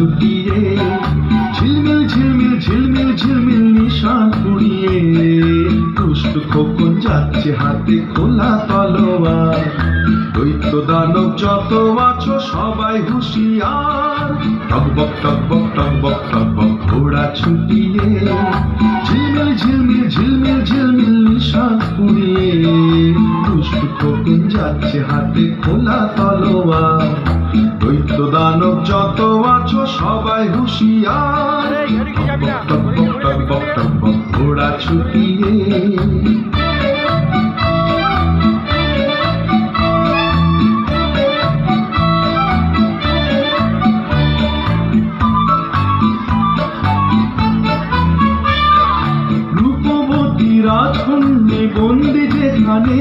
ছুটিয়ে ঝিলমিল ঝিলমিল ঝিলমিল ঝিলমিল নিশা কুড়িয়ে। দুষ্ট খোকন যাচ্ছে হাতে খোলা তলোয়ার। দৈত্য দানব যত আছো সবাই হুঁশিয়ার। টকবক টকবক টকবক টকবক ঘোড়া ছুটিয়ে। ঝিলমিল ঝিলমিল ঝিলমিল ঝিলমিল নিশা কুড়িয়ে। দুষ্ট খোকন যাচ্ছে হাতে খোলা তলোয়ার। দৈত্য দানব যত আছো সবাই হুঁশিয়ার। ঘোড়া ছুটিয়ে। রাজকন্যে বন্দি যেখানে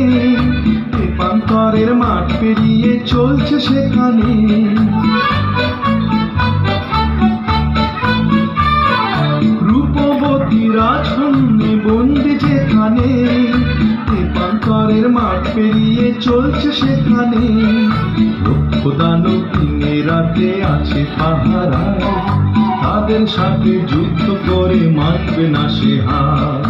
রূপান্তরের মাঠ পেরিয়ে চলছে সেখানে। রূপান্তরের মাঠ পেরিয়ে চলছে সেখানে। লক্ষ দানব দিনে রাতে আছে পাহারায়। তাদের সাথে যুদ্ধ করে মানবে না সে হার।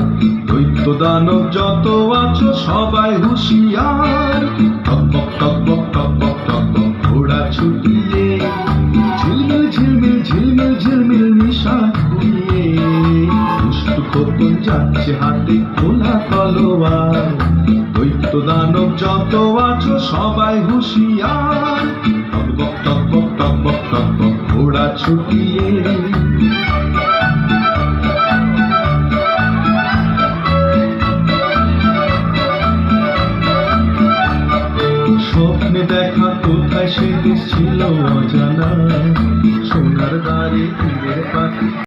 দৈত্য দানব যত আছো সবাই হুঁশিয়ার। টকবক টকবক টকবক টকবক ঘোড়া ছুটিয়ে। ঝিলমিল ঝিলমিল ঝিলমিল ঝিলমিল নিশা দুষ্টু খোকন যাচ্ছে হাতে খোলা তলোয়ার। দানব যত আছো, সবাই হুঁশিয়ার। টকবক টকবক টকবক টকবক ঘোড়া ছুটিয়ে। স্বপ্নে দেখা কোথায় সে ছিল অজানা। সোনার বাড়ি তীরের পাখি